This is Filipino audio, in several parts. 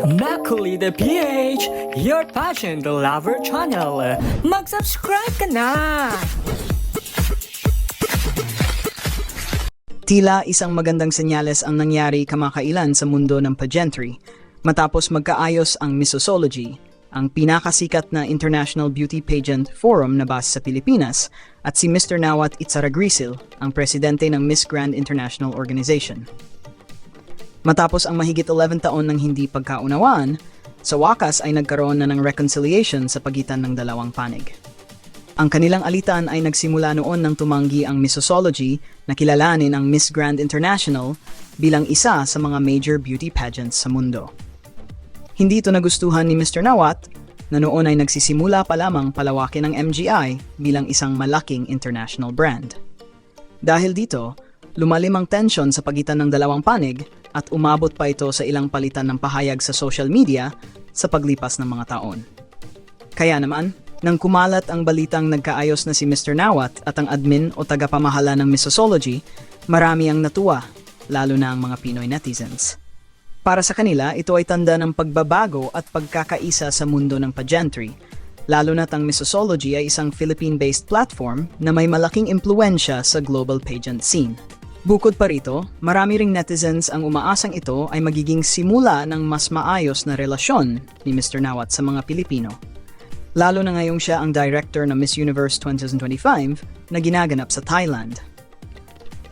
Makuli the PH, your passion the lover channel. Mag-subscribe ka na! Tila isang magandang senyales ang nangyari kamakailan sa mundo ng pageantry matapos magkaayos ang Missosology, ang pinakasikat na international beauty pageant forum na base sa Pilipinas, at si Mr. Nawat Itzaragrisil, ang presidente ng Miss Grand International Organization. Matapos ang mahigit 11 taon ng hindi pagkaunawaan, sa wakas ay nagkaroon na ng reconciliation sa pagitan ng dalawang panig. Ang kanilang alitan ay nagsimula noon nang tumanggi ang Missosology na kilalanin ang Miss Grand International bilang isa sa mga major beauty pageants sa mundo. Hindi ito nagustuhan ni Mr. Nawat na noon ay nagsisimula pa lamang palawakin ang MGI bilang isang malaking international brand. Dahil dito, lumalim ang tension sa pagitan ng dalawang panig at umabot pa ito sa ilang palitan ng pahayag sa social media sa paglipas ng mga taon. Kaya naman, nang kumalat ang balitang nagkaayos na si Mr. Nawat at ang admin o tagapamahala ng Missosology, marami ang natuwa, lalo na ang mga Pinoy netizens. Para sa kanila, ito ay tanda ng pagbabago at pagkakaisa sa mundo ng pageantry, lalo na ang Missosology ay isang Philippine-based platform na may malaking impluensya sa global pageant scene. Bukod pa rito, marami ring netizens ang umaasang ito ay magiging simula ng mas maayos na relasyon ni Mr. Nawat sa mga Pilipino lalo na ngayong siya ang director ng Miss Universe 2025 na ginaganap sa Thailand.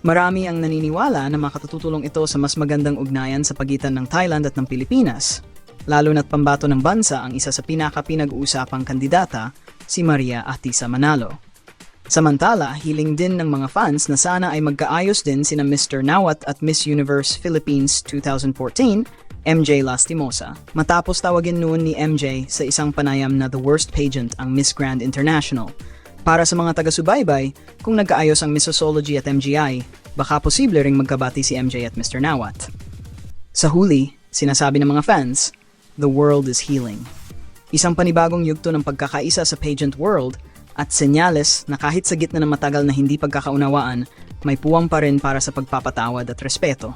Marami ang naniniwala na makatutulong ito sa mas magandang ugnayan sa pagitan ng Thailand at ng Pilipinas, lalo na't pambato ng bansa ang isa sa pinaka-pinag-uusapang kandidata, si Maria Atisa Manalo. Samantala, hiling din ng mga fans na sana ay magkaayos din sina Mr. Nawat at Miss Universe Philippines 2014 MJ Lastimosa. Matapos tawagin noon ni MJ sa isang panayam na the worst pageant ang Miss Grand International. Para sa mga taga-subaybay, kung nagkaayos ang Missosology at MGI, baka posible ring magkabati si MJ at Mr. Nawat. Sa huli, sinasabi ng mga fans, the world is healing. Isang panibagong yugto ng pagkakaisa sa pageant world at senyales na kahit sa gitna ng matagal na hindi pagkakaunawaan, may puwang pa rin para sa pagpapatawad at respeto.